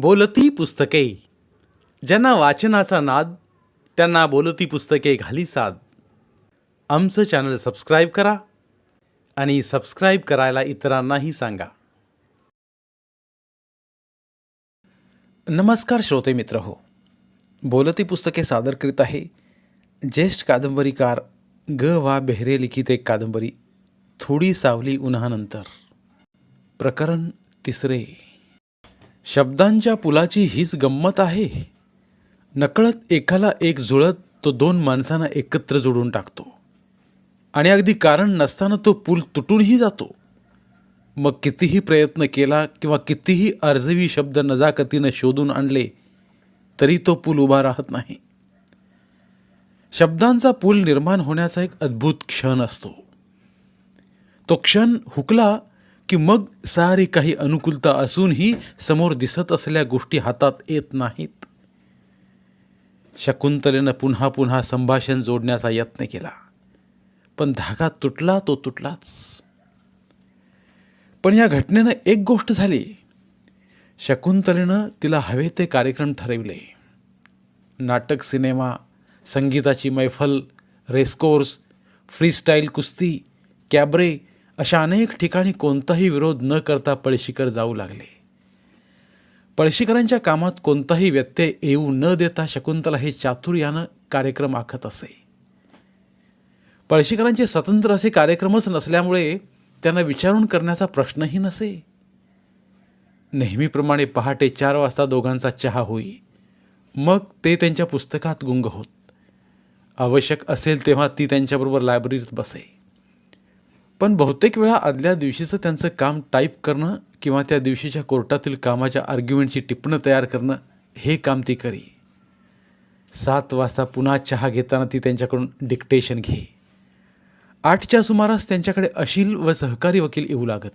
बोलती पुस्तके. ज्यांना वाचनाचा नाद त्यांना बोलती पुस्तके घाली साद. आमचं चॅनल सबस्क्राईब करा आणि सबस्क्राईब करायला इतरांनाही सांगा. नमस्कार श्रोते मित्र हो. बोलती पुस्तके सादर करीत आहे ज्येष्ठ कादंबरीकार ग. वा. बेहरे लिखित एक कादंबरी थोडी सावली उन्हानंतर. प्रकरण तिसरे. शब्दांच्या पुलाची हीच गंमत आहे. नकळत एकाला एक जुळत तो दोन माणसांना एकत्र जोडून टाकतो. आणि अगदी कारण नसताना तो पूल तुटूनही जातो. मग कितीही प्रयत्न केला किंवा कितीही अर्जवी शब्द नजाकतीनं शोधून आणले तरी तो पूल उभा राहत नाही. शब्दांचा पूल निर्माण होण्याचा एक अद्भुत क्षण असतो. तो क्षण हुकला की मग सारी काही अनुकूलता असूनही समोर दिसत असलेल्या गोष्टी हातात येत नाहीत. शकुंतलेनं पुन्हा पुन्हा संभाषण जोडण्याचा यत्न केला. पण धागा तुटला तो तुटलाच. पण या घटनेनं एक गोष्ट झाली. शकुंतलेनं तिला हवे ते कार्यक्रम ठरविले. नाटक सिनेमा संगीताची मैफल रेसकोर्स फ्रीस्टाईल कुस्ती कॅबरे अशा अनेक ठिकाणी कोणताही विरोध न करता पळशीकर जाऊ लागले. पळशीकरांच्या कामात कोणताही व्यत्यय येऊ न देता शकुंतला हे चातुर्यानं कार्यक्रम आखत असे. पळशीकरांचे स्वतंत्र असे कार्यक्रमच नसल्यामुळे त्यांना विचारून करण्याचा प्रश्नही नसे. नेहमीप्रमाणे पहाटे चार वाजता दोघांचा चहा होई. मग ते त्यांच्या पुस्तकात गुंग होत. आवश्यक असेल तेव्हा ती त्यांच्याबरोबर लायब्ररीत बसे. पण बहुतेक वेळा आदल्या दिवशीचं त्यांचं काम टाईप करणं किंवा त्या दिवशीच्या कोर्टातील कामाच्या आर्ग्युमेंटची टिपणं तयार करणं हे काम ती करी. सात वाजता पुन्हा चहा घेताना ती त्यांच्याकडून डिक्टेशन घे. आठच्या सुमारास त्यांच्याकडे अशील व सहकारी वकील येऊ लागत.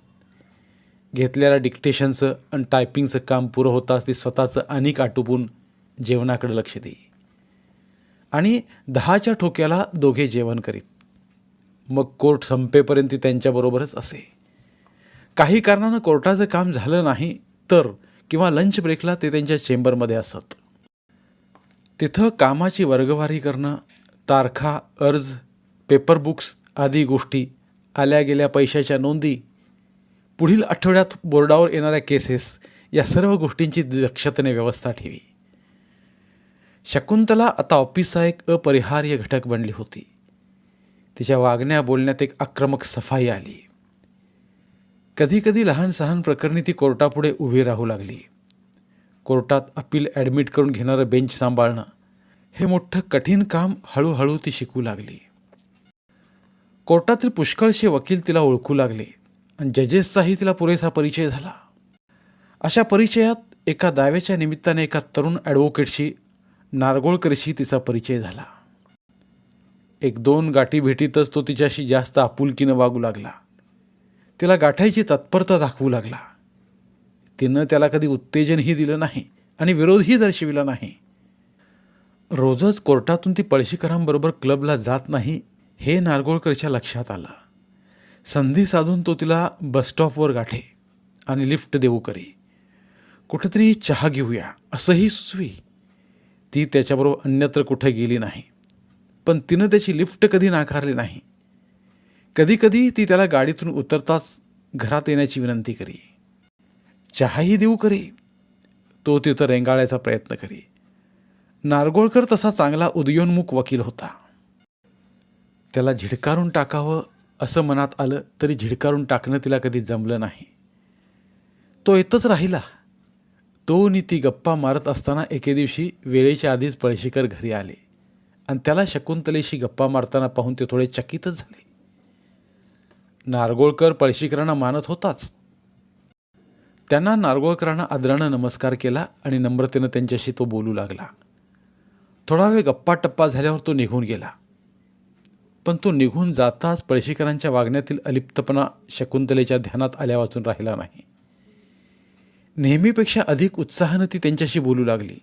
घेतलेल्या डिक्टेशनचं आणि टायपिंगचं काम पुरं होताच ती स्वतःचं अनेक आटोपून जेवणाकडे लक्ष दे. आणि दहाच्या ठोक्याला दोघे जेवण करीत. मग कोर्ट संपेपर्यंत ती त्यांच्याबरोबरच असे. काही कारणानं कोर्टाचं काम झालं नाही तर किंवा लंच ब्रेकला ते त्यांच्या चेंबरमध्ये असत. तिथं कामाची वर्गवारी करणं तारखा अर्ज पेपर बुक्स आदी गोष्टी आल्या गेल्या पैशाच्या नोंदी पुढील आठवड्यात बोर्डावर येणाऱ्या केसेस या सर्व गोष्टींची दक्षतेने व्यवस्था ठेवी. शकुंतला आता ऑफिसचा एक अपरिहार्य घटक बनली होती. तिच्या वागण्या बोलण्यात एक आक्रमक सफाई आली. कधीकधी लहान सहान प्रकरणी ती कोर्टापुढे उभी राहू लागली. कोर्टात अपील ॲडमिट करून घेणारं बेंच सांभाळणं हे मोठं कठीण काम हळूहळू ती शिकू लागली. कोर्टातील पुष्कळशे वकील तिला ओळखू लागले आणि जजेसचाही तिला पुरेसा परिचय झाला. अशा परिचयात एका दाव्याच्या निमित्ताने एका तरुण ॲडव्होकेटशी नारगोळकरशी तिचा परिचय झाला. एक दोन गाठी भेटीतच तो तिच्याशी जास्त आपुलकीनं वागू लागला. तिला गाठायची तत्परता दाखवू लागला. तिनं त्याला कधी उत्तेजनही दिलं नाही आणि विरोधही दर्शविला नाही. रोजच कोर्टातून ती पळशीकरांबरोबर क्लबला जात नाही हे नारगोळकरच्या लक्षात आलं. संधी साधून तो तिला बसस्टॉपवर गाठे आणि लिफ्ट देऊ करी. कुठेतरी चहा घेऊया असंही सुचवी. ती त्याच्याबरोबर अन्यत्र कुठे गेली नाही. पण तिनं त्याची लिफ्ट कधी नाकारली नाही. कधीकधी ती त्याला गाडीतून उतरताच घरात येण्याची विनंती करी. चहाही देऊ करी. तो तिथं रेंगाळायचा प्रयत्न करी. नारगोळकर तसा चांगला उदयोन्मुख वकील होता. त्याला झिडकारून टाकावं असं मनात आलं तरी झिडकारून टाकणं तिला कधी जमलं नाही. तो येतच राहिला. तो नी ती गप्पा मारत असताना एके दिवशी वेळेच्या आधीच पळशीकर घरी आले. आणि त्याला शकुंतलेशी गप्पा मारताना पाहून ते थोडे चकितच झाले. नारगोळकर पळशीकरांना मानत होताच. त्यांना नारगोळकरांना आदरानं नमस्कार केला आणि नम्रतेनं त्यांच्याशी तो बोलू लागला. थोडा वेळ गप्पा टप्पा झाल्यावर तो निघून गेला. पण तो निघून जाताच पळशीकरांच्या वागण्यातील अलिप्तपणा शकुंतलेच्या ध्यानात आल्या वाचून राहिला नाही. नेहमीपेक्षा अधिक उत्साहानं ती त्यांच्याशी बोलू लागली.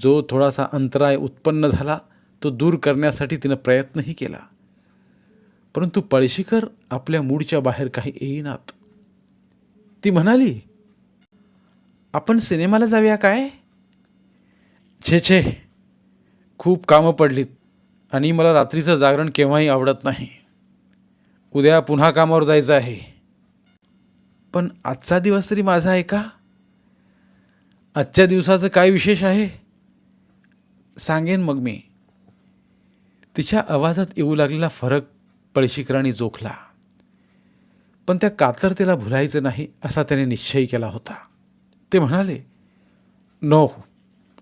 जो थोडासा अंतराय उत्पन्न झाला तो दूर करण्यासाठी तिनं प्रयत्नही केला. परंतु पळशीकर आपल्या मूडच्या बाहेर काही येईनात. ती म्हणाली आपण सिनेमाला जाऊया काय? छे छे. खूप कामं पडलीत आणि मला रात्रीचं जागरण केव्हाही आवडत नाही. उद्या पुन्हा कामावर जायचं आहे. पण आजचा दिवस तरी माझा आहे का? आजच्या दिवसाचं काय विशेष आहे? सांगेन मग मी. तिच्या आवाजात येऊ लागलेला फरक पळशीकरांनी जोखला. पण त्या कातरतेला भुलायचं नाही असा त्याने निश्चय केला होता. ते म्हणाले नो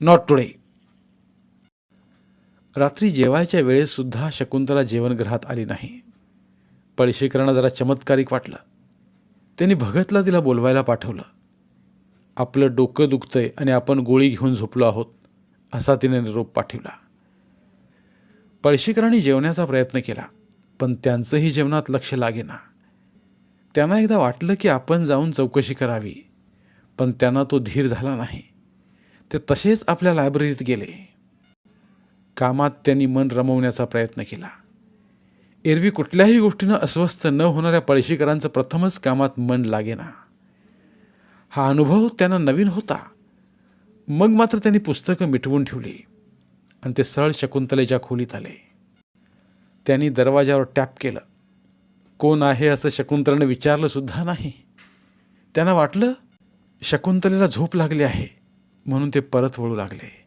नॉट टुडे. रात्री जेवायच्या वेळेससुद्धा शकुंतला जेवणगृहात आली नाही. पळशीकरांना जरा चमत्कारिक वाटलं. त्यांनी भगतला तिला बोलवायला पाठवलं. आपलं डोकं दुखतंय आणि आपण गोळी घेऊन झोपलो आहोत. असा तिने निरोप पाठवला. पळशीकरांनी जेवण्याचा प्रयत्न केला पण त्यांचंही जेवणात लक्ष लागेना. त्यांना एकदा वाटलं की आपण जाऊन चौकशी करावी पण त्यांना तो धीर झाला नाही. ते तसेच आपल्या लायब्ररीत गेले. कामात त्यांनी मन रमवण्याचा प्रयत्न केला. एरवी कुठल्याही गोष्टीनं अस्वस्थ न होणाऱ्या पळशीकरांचं प्रथमच कामात मन लागेना. हा अनुभव त्यांना नवीन होता. मग मात्र त्यांनी पुस्तकं मिटवून ठेवली आणि ते सरळ शकुंतलेच्या खोलीत आले. त्यांनी दरवाजावर टॅप केलं. कोण आहे असं शकुंतलेनं विचारलं सुद्धा नाही. त्यांना वाटलं शकुंतलेला झोप लागली आहे म्हणून ते परत वळू लागले.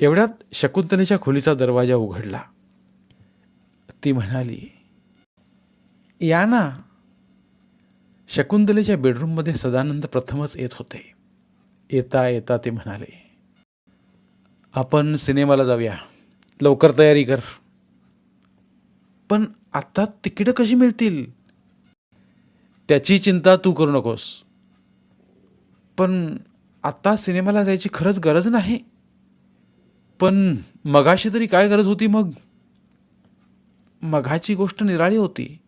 एवढ्यात शकुंतलेच्या खोलीचा दरवाजा उघडला. ती म्हणाली या ना शकुंतलेच्या बेडरूममध्ये सदानंद प्रथमच येत होते. येता येता ते म्हणाले आपण सिनेमाला जाऊया. लवकर तयारी कर. पण आता तिकीटं कशी मिळतील? त्याची चिंता तू करू नकोस. पण आता सिनेमाला जायची खरंच गरज नाही. पण मगाशी तरी काय गरज होती मग? मघाची गोष्ट निराळी होती.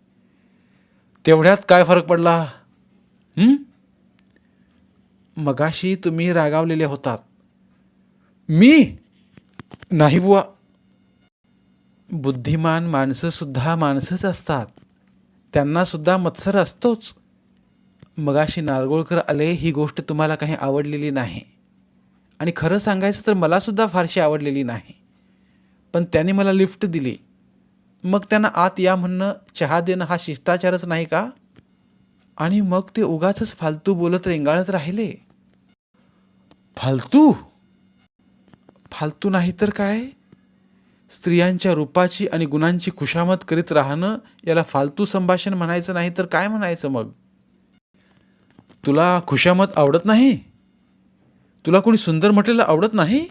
तेवढ्यात काय फरक पडला? हं? मगाशी तुम्ही रागावलेले होतात. मी? नाही बुवा. बुद्धिमान माणसंसुद्धा माणसंच असतात. त्यांनासुद्धा मत्सर असतोच. मगाशी नारगोळकर आले ही गोष्ट तुम्हाला काही आवडलेली नाही. आणि खरं सांगायचं तर मलासुद्धा फारशी आवडलेली नाही. पण त्याने मला लिफ्ट दिली. मग त्यांना आत या म्हणणं चहा देणं हा शिष्टाचारच नाही का? आणि मग ते उगाच फालतू बोलत रेंगाळत राहिले. फालतू? फालतू नाही तर काय? स्त्रियांच्या रूपाची आणि गुणांची खुशामत करीत राहणं याला फालतू संभाषण म्हणायचं नाही तर काय म्हणायचं मग? तुला खुशामत आवडत नाही? तुला कोणी सुंदर म्हटलेलं आवडत नाही?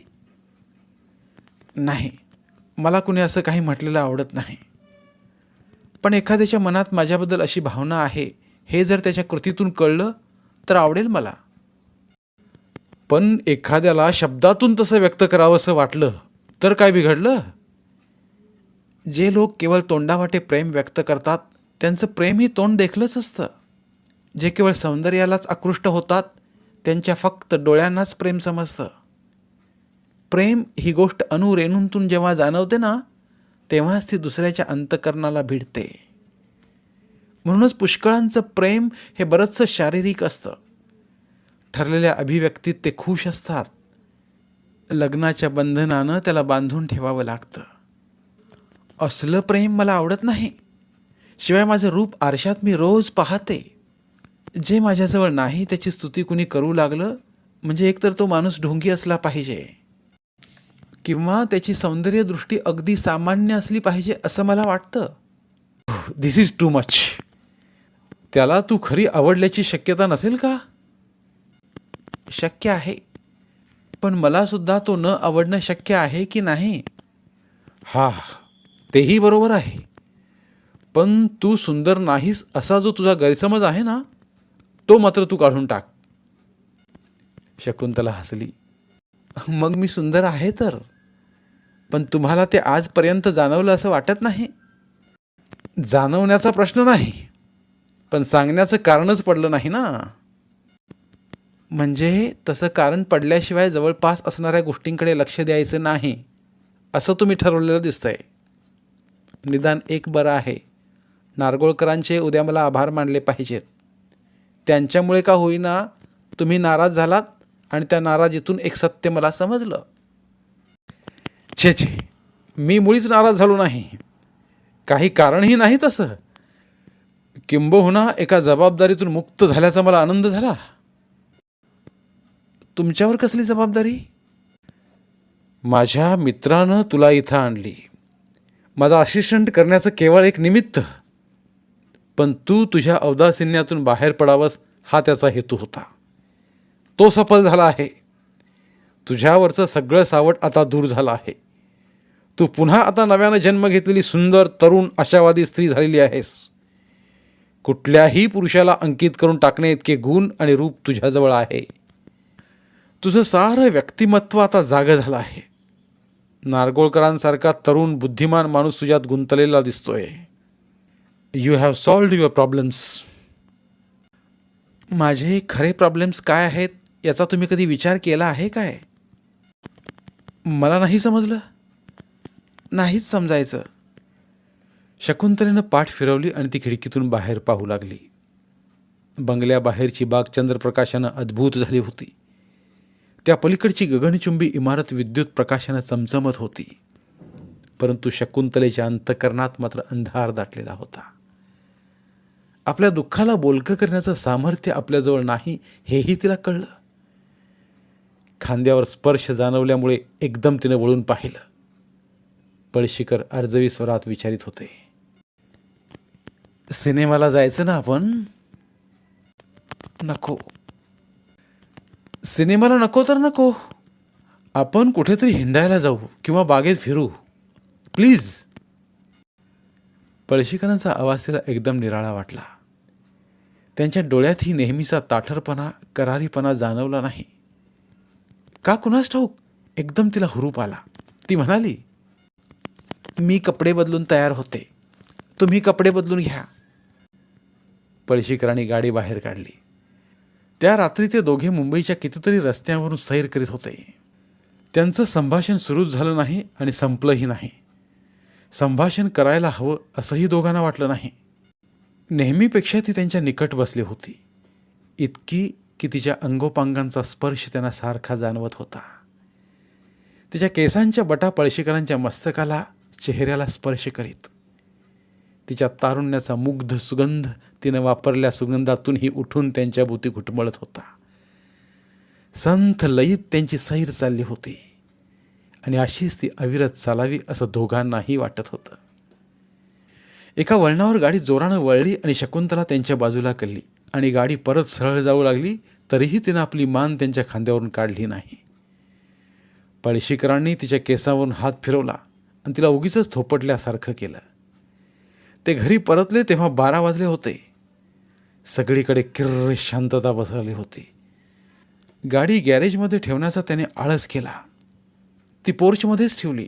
नाही. मला कुणी असं काही म्हटलेलं आवडत नाही. पण एखाद्याच्या मनात माझ्याबद्दल अशी भावना आहे हे जर त्याच्या कृतीतून कळलं तर आवडेल मला. पण एखाद्याला शब्दातून तसं व्यक्त करावंसं वाटलं तर काय बिघडलं? जे लोक केवळ तोंडावाटे प्रेम व्यक्त करतात त्यांचं प्रेम ही तोंड देखलंच असतं. जे केवळ सौंदर्यालाच आकृष्ट होतात त्यांच्या फक्त डोळ्यांनाच प्रेम समजतं. प्रेम ही गोष्ट अणुरेणूंतून जेव्हा जाणवते ना तेव्हाच ती दुसऱ्याच्या अंतकरणाला भिडते. म्हणूनच पुष्कळांचं प्रेम हे बरंचसं शारीरिक असतं. ठरलेल्या अभिव्यक्तीत ते खुश असतात. लग्नाच्या बंधनानं त्याला बांधून ठेवावं लागतं. असलं प्रेम मला आवडत नाही. शिवाय माझं रूप आरशात मी रोज पाहते. जे माझ्याजवळ नाही त्याची स्तुती कुणी करू लागलं म्हणजे एकतर तो माणूस ढोंगी असला पाहिजे. किंवा त्याची सौंदर्यदृष्टी अगदी सामान्य असली पाहिजे असं मला वाटतं. दिस इज टू मच त्याला तू खरी आवडल्याची शक्यता नसेल का? शक्य आहे. पण मलासुद्धा तो न आवडणं शक्य आहे की नाही? हा तेही बरोबर आहे. पण तू सुंदर नाहीस असा जो तुझा गैरसमज आहे ना तो मात्र तू काढून टाक. शकुंतला हसली. मग मी सुंदर आहे तर? पण तुम्हाला ते आजपर्यंत जाणवलं असं वाटत नाही? जाणवण्याचा प्रश्न नाही. पण सांगण्याचं कारणच पडलं नाही ना. म्हणजे तसं कारण पडल्याशिवाय जवळपास असणाऱ्या गोष्टींकडे लक्ष द्यायचं नाही असं तुम्ही ठरवलेलं दिसतंय. निदान एक बरं आहे. नारगोळकरांचे उद्या मला आभार मानले पाहिजेत. त्यांच्यामुळे का होईना तुम्ही नाराज झालात आणि त्या नाराजीतून एक सत्य मला समजलं. छे छे मी मुळीच नाराज झालो नाही. काही कारणही नाही तसं. किंबहुना एका जबाबदारीतून मुक्त झाल्याचा मला आनंद झाला. तुमच्यावर कसली जबाबदारी? माझ्या मित्रानं तुला इथं आणली. माझा असिस्टंट करण्याचं केवळ एक निमित्त. पण तू तुझ्या अवदासिन्यातून बाहेर पडावंस हा त्याचा हेतू होता. तो सफल झाला आहे. तुझ्यावरचं सगळं सावट आता दूर झालं आहे. तू पुन्हा आता नव्यानं जन्म घेतलेली सुंदर तरुण आशावादी स्त्री झालेली आहेस. कुठल्याही पुरुषाला अंकित करून टाकणे इतके गुण आणि रूप तुझ्याजवळ आहे. तुझं सारं व्यक्तिमत्व आता जागं झालं आहे. नारगोळकरांसारखा तरुण बुद्धिमान माणूस तुझ्यात गुंतलेला दिसतोय. You have solved your problems माझे खरे प्रॉब्लेम्स काय आहेत याचा तुम्ही कधी विचार केला आहे काय? मला नाही समजलं. नाहीच समजायचं. शकुंतलेनं पाठ फिरवली आणि ती खिडकीतून बाहेर पाहू लागली. बंगल्याबाहेरची बाग चंद्रप्रकाशानं अद्भुत झाली होती. त्या पलीकडची गगनचुंबी इमारत विद्युत प्रकाशानं चमचमत होती. परंतु शकुंतलेच्या अंतकरणात मात्र अंधार दाटलेला होता. आपल्या दुःखाला बोलकं करण्याचं सामर्थ्य आपल्याजवळ नाही हेही तिला कळलं. खांद्यावर स्पर्श जाणवल्यामुळे एकदम तिनं वळून पाहिलं. पळशीकर अर्जवी स्वरात विचारित होते. सिनेमाला जायचं ना आपण? नको. सिनेमाला नको तर नको. आपण कुठेतरी हिंडायला जाऊ किंवा बागेत फिरू. प्लीज पळशीकरांचा आवाज तिला एकदम निराळा वाटला. त्यांच्या डोळ्यातही नेहमीचा ताठरपणा करारीपणा जाणवला नाही. का कुणास ठाऊक? एकदम तिला हुरूप आला. ती म्हणाली मी कपडे बदलून तयार होते. तुम्ही कपडे बदलून घ्या. पळशीकरांनी गाडी बाहेर काढली. त्या रात्री ते दोघे मुंबईच्या कितीतरी रस्त्यांवरून सैर करीत होते. त्यांचं संभाषण सुरूच झालं नाही आणि संपलंही नाही. संभाषण करायला हवं असंही दोघांना वाटलं नाही. नेहमीपेक्षा ती त्यांच्या निकट बसली होती. इतकी की तिच्या अंगोपांगांचा स्पर्श त्यांना सारखा जाणवत होता. तिच्या केसांच्या बटा पळशीकरांच्या मस्तकाला चेहऱ्याला स्पर्श करीत. तिच्या तारुण्याचा मुग्ध सुगंध तिनं वापरल्या सुगंधातूनही उठून त्यांच्या भोवती घुटमळत होता. संथ लयीत त्यांची सैर चालली होती. आणि अशीच ती अविरत चालावी असं दोघांनाही वाटत होतं. एका वळणावर गाडी जोरानं वळली आणि शकुंतला त्यांच्या बाजूला कल्ली आणि गाडी परत सरळ जाऊ लागली तरीही तिनं आपली मान त्यांच्या खांद्यावरून काढली नाही. पळशीकरांनी तिच्या केसावरून हात फिरवला आणि तिला उगीच थोपटल्यासारखं केलं. ते घरी परतले तेव्हा बारा वाजले होते. सगळीकडे किर्र शांतता बसवली होती. गाडी गॅरेजमध्ये ठेवण्याचा त्याने आळस केला. ती पोर्चमध्येच ठेवली.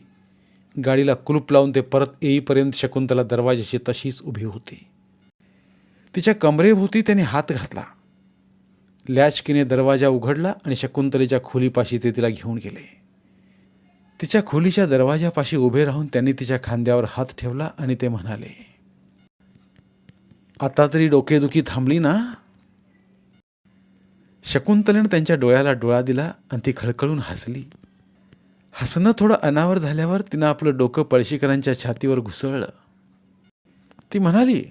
गाडीला कुलूप लावून ते परत येईपर्यंत शकुंतला दरवाजाशी तशीच उभी होती. तिच्या कमरेभोवती त्याने हात घातला. लॅचकीने दरवाजा उघडला आणि शकुंतलेच्या खोलीपाशी ते तिला घेऊन गेले. तिच्या खोलीच्या दरवाजापाशी उभे राहून त्यांनी तिच्या खांद्यावर हात ठेवला आणि ते म्हणाले आता तरी डोकेदुखी थांबली ना? शकुंतलेनं त्यांच्या डोळ्याला डोळा दिला आणि ती खळखळून हसली. हसणं थोडं अनावर झाल्यावर तिनं आपलं डोकं पळशीकरांच्या छातीवर घुसळलं. ती म्हणाली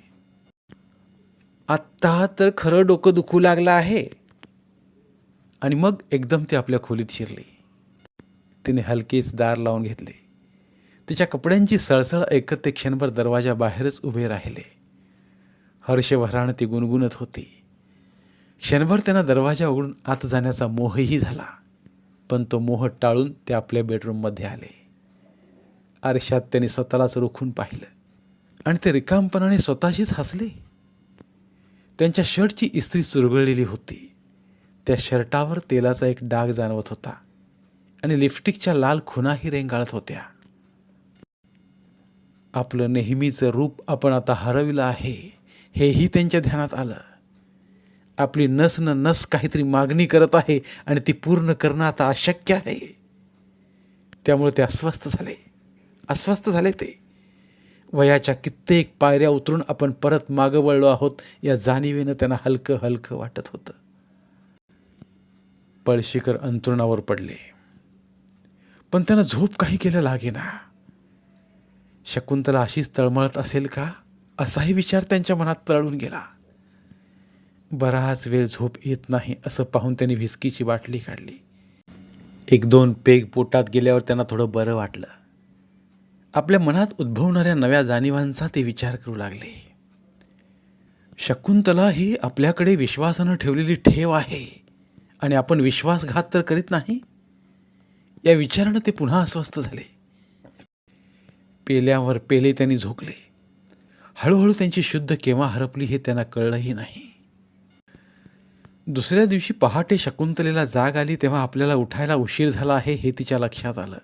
आत्ता तर खरं डोकं दुखू लागलं आहे. आणि मग एकदम ती आपल्या खोलीत शिरली. तिने हलकेच दार लावून घेतले. तिच्या कपड्यांची सळसळ ऐकत ते क्षणभर दरवाजा बाहेरच उभे राहिले. हर्षभरानं ती गुणगुणत होती. क्षणभर त्यांना दरवाजा उघडून आत जाण्याचा मोहही झाला पण तो मोह टाळून ते आपल्या बेडरूममध्ये आले. आरशात त्यांनी स्वतःलाच रोखून पाहिलं आणि ते रिकामपणाने स्वतःशीच हसले. त्यांच्या शर्टची इस्त्री चुरगळलेली होती. त्या शर्टावर तेलाचा एक डाग जाणवत होता आणि लिपस्टिकच्या लाल खुनाही रेंगाळत होत्या. आपलं नेहमीचं रूप आपण आता हरविलं आहे. हेही त्यांच्या ध्यानात आलं. आपली नस न नस काहीतरी मागणी करत आहे आणि ती पूर्ण करणं आता अशक्य आहे. त्यामुळे ते अस्वस्थ झाले. अस्वस्थ झाले ते. वयाच्या कित्येक पायऱ्या उतरून आपण परत मागं वळलो आहोत या जाणीवेनं त्यांना हलकं हलकं वाटत होतं. पळशीकर अंतरुणावर पडले. पण त्यांना झोप काही केलं लागेना शकुंतला अशीच तळमळत असेल का? असाही विचार त्यांच्या मनात तळून गेला. बराच वेळ झोप येत नाही असं पाहून त्यांनी व्हिस्कीची बाटली काढली. एक दोन पेग पोटात गेल्यावर त्यांना थोडं बरं वाटलं. आपल्या मनात उद्भवणाऱ्या नव्या जाणीवांचा ते विचार करू लागले. शकुंतला ही आपल्याकडे विश्वासानं ठेवलेली ठेव आहे आणि आपण विश्वासघात तर करीत नाही? या विचारानं ते पुन्हा अस्वस्थ झाले. पेल्यावर पेले त्यांनी झोकले. हळूहळू त्यांची शुद्ध केव्हा हरपली हे त्यांना कळलंही नाही. दुसऱ्या दिवशी पहाटे शकुंतलेला जाग आली तेव्हा आपल्याला उठायला उशीर झाला आहे हे तिच्या लक्षात आलं.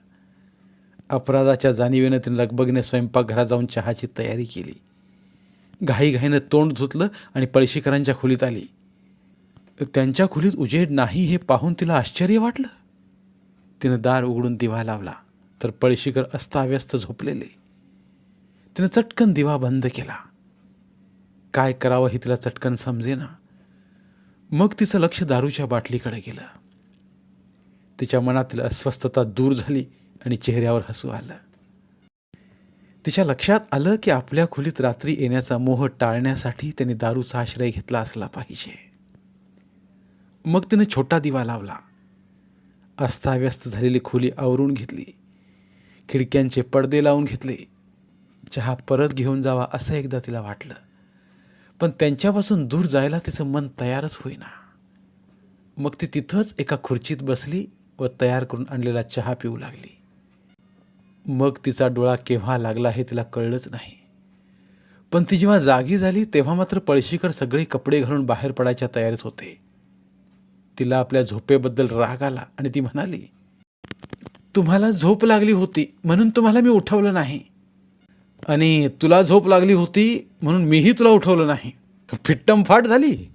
अपराधाच्या जाणीवेनं तिने लगबगीने स्वयंपाकघरात जाऊन चहाची तयारी केली. घाईघाईनं तोंड धुतलं आणि पळशीकरांच्या खोलीत आली. त्यांच्या खोलीत उजेड नाही हे पाहून तिला आश्चर्य वाटलं. तिनं दार उघडून दिवा लावला तर पळशीकर अस्ताव्यस्त झोपलेले. तिनं चटकन दिवा बंद केला. काय करावं हे तिला चटकन समजेना. मग तिचं लक्ष दारूच्या बाटलीकडे गेलं. तिच्या मनातील अस्वस्थता दूर झाली आणि चेहऱ्यावर हसू आलं. तिच्या लक्षात आलं की आपल्या खोलीत रात्री येण्याचा मोह टाळण्यासाठी त्याने दारूचा आश्रय घेतला असला पाहिजे. मग तिने छोटा दिवा लावला. अस्ताव्यस्त झालेली खोली आवरून घेतली. खिडक्यांचे पडदे लावून घेतले. चहा परत घेऊन जावा असं एकदा तिला वाटलं. पण त्यांच्यापासून दूर जायला तिचं मन तयारच होईना. मग ती तिथंच एका खुर्चीत बसली व तयार करून आणलेला चहा पिऊ लागली. मग तिचा डोळा केव्हा लागला हे तिला कळलंच नाही. पण ती जेव्हा जागी झाली तेव्हा मात्र पळशीकर सगळे कपडे घालून बाहेर पडायच्या तयारीत होते. तिला आपल्या झोपेबद्दल राग आला आणि ती म्हणाली तुम्हाला झोप लागली होती म्हणून तुम्हाला मी उठवलं नाही. आणि तुला झोप लागली होती म्हणून मीही तुला उठवलं नाही. फिट्टमफाट झाली.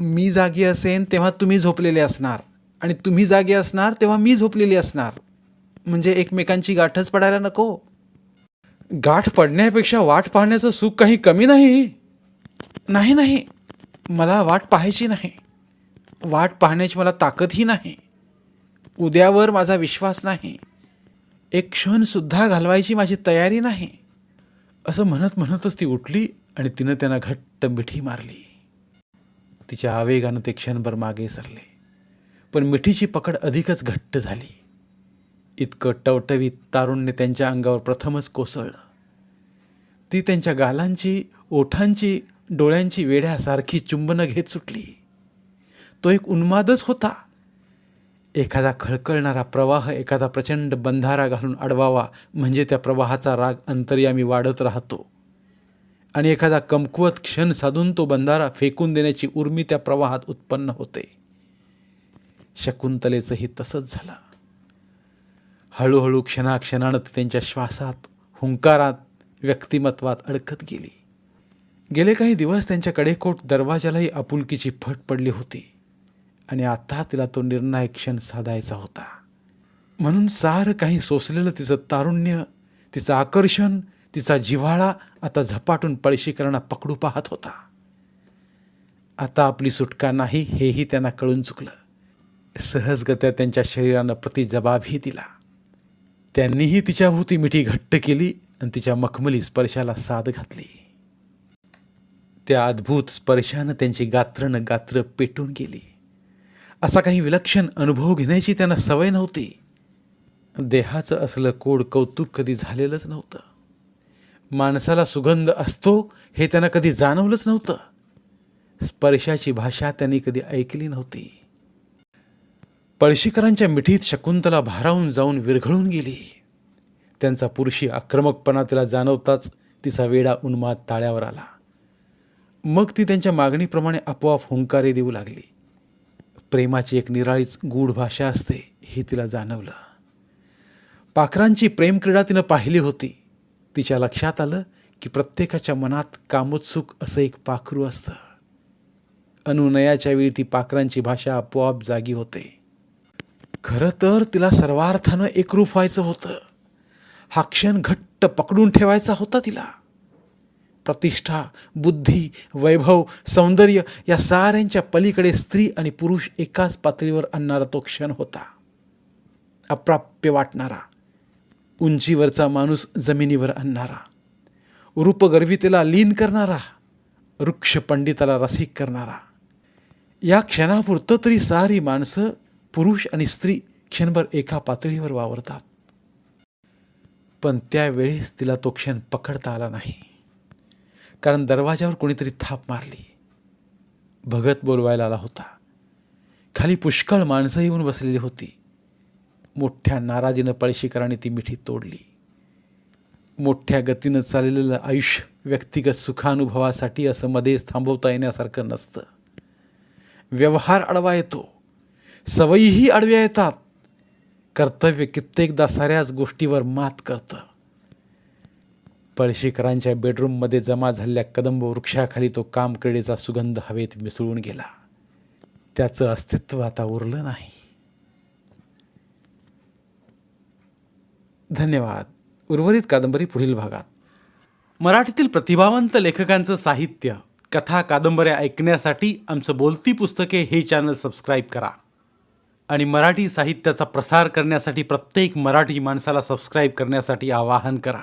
मी जागी असेन तेव्हा तुम्ही झोपलेले असणार. आणि तुम्ही जागी असणार तेव्हा मी झोपलेली असणार. म्हणजे एकमेकांची गाठच पडायला नको. गाठ पडण्यापेक्षा वाट पाहण्याचं सुख काही कमी नाही. नाही नाही. मला वाट पाहायची नाही. वाट पाहण्याची मला ताकदही नाही. उद्यावर माझा विश्वास नाही. एक क्षणसुद्धा घालवायची माझी तयारी नाही. असं म्हणत म्हणतच ती उठली आणि तिनं त्यांना घट्ट मिठी मारली. तिच्या आवेगानं ते क्षणभर मागे सरले. पण मिठीची पकड अधिकच घट्ट झाली. इतकं टवटवीत तारुण्य त्यांच्या अंगावर प्रथमच कोसळलं. ती त्यांच्या गालांची ओठांची डोळ्यांची वेढ्यासारखी चुंबनं घेत सुटली. तो एक उन्मादच होता. एखादा खळकळणारा प्रवाह एखादा प्रचंड बंधारा घालून अडवावा म्हणजे त्या प्रवाहाचा राग अंतर्यामी वाढत राहतो. आणि एखादा कमकुवत क्षण साधून तो बंधारा फेकून देण्याची उर्मी त्या प्रवाहात उत्पन्न होते. शकुंतलेचंही तसंच झालं. हळूहळू क्षणाक्षणानं ती त्यांच्या श्वासात हुंकारात व्यक्तिमत्वात अडकत गेली. गेले काही दिवस त्यांच्या कडेकोट दरवाजालाही आपुलकीची फट पडली होती. आणि आता तिला तो निर्णायक क्षण साधायचा होता. म्हणून सारं काही सोसलेलं तिचं तारुण्य तिचं आकर्षण तिचा जिव्हाळा आता झपाटून पळशीकरणा पकडू पाहत होता. आता आपली सुटका नाही हेही त्यांना कळून चुकलं. सहजगत्या त्यांच्या शरीरानं प्रतिजबाबही दिला. त्यांनीही तिच्याभोवती मिठी घट्ट केली आणि तिच्या मखमली स्पर्शाला साद घातली. त्या अद्भुत स्पर्शानं त्यांची गात्रनं गात्र पेटून गेली. असा काही विलक्षण अनुभव घेण्याची त्यांना सवय नव्हती. देहाचं असलं कोड कौतुक कधी झालेलंच नव्हतं. माणसाला सुगंध असतो हे त्यांना कधी जाणवलंच नव्हतं. स्पर्शाची भाषा त्यांनी कधी ऐकली नव्हती. पळशीकरांच्या मिठीत शकुंतला भारावून जाऊन विरघळून गेली. त्यांचा पुरुषी आक्रमकपणा तिला जाणवताच तिचा वेडा उन्माद ताळ्यावर आला. मग ती त्यांच्या मागणीप्रमाणे आपोआप हुंकारे देऊ लागली. प्रेमाची एक निराळीच गूढ भाषा असते हे तिला जाणवलं. पाखरांची प्रेमक्रीडा तिनं पाहिली होती. तिच्या लक्षात आलं की प्रत्येकाच्या मनात कामोत्सुक असं एक पाखरू असतं. अनुनयाच्या वेळी ती पाखरांची भाषा आपोआप जागी होते. खरं तर तिला सर्वार्थानं एकरूप व्हायचं होतं. हा क्षण घट्ट पकडून ठेवायचा होता तिला. प्रतिष्ठा बुद्धी वैभव सौंदर्य या साऱ्यांच्या पलीकडे स्त्री आणि पुरुष एकाच पातळीवर आणणारा तो क्षण होता. अप्राप्य वाटणारा उंचीवरचा माणूस जमिनीवर आणणारा रूपगर्वितेला लीन करणारा वृक्ष पंडिताला रसिक करणारा. या क्षणापुरतं तरी सारी माणसं पुरुष आणि स्त्री क्षणभर एका पातळीवर वावरतात. पण त्यावेळेस तिला तो क्षण पकडता आला नाही. कारण दरवाजावर कोणीतरी थाप मारली. भगत बोलवायला आला होता. खाली पुष्कळ माणसं येऊन बसलेली होती. मोठ्या नाराजीनं पळशीकरांनी ती मिठी तोडली. मोठ्या गतीनं चाललेलं आयुष्य व्यक्तिगत सुखानुभवासाठी असं मध्येच थांबवता येण्यासारखं नसतं. व्यवहार अडवा येतो. सवयीही अडव्या येतात. कर्तव्य कित्येकदा साऱ्याच गोष्टीवर मात करतं. पळशीकरांच्या बेडरूममध्ये जमा झालेल्या कदंब वृक्षाखाली तो कामक्रीडेचा सुगंध हवेत मिसळून गेला. त्याचं अस्तित्व आता उरलं नाही. धन्यवाद. उर्वरित कादंबरी पुढील भागात. मराठीतील प्रतिभावंत लेखकांचं साहित्य कथा कादंबऱ्या ऐकण्यासाठी आमचं बोलती पुस्तके हे चॅनल सबस्क्राईब करा. आणि मराठी साहित्याचा प्रसार करण्यासाठी प्रत्येक मराठी माणसाला सबस्क्राईब करण्यासाठी आवाहन करा.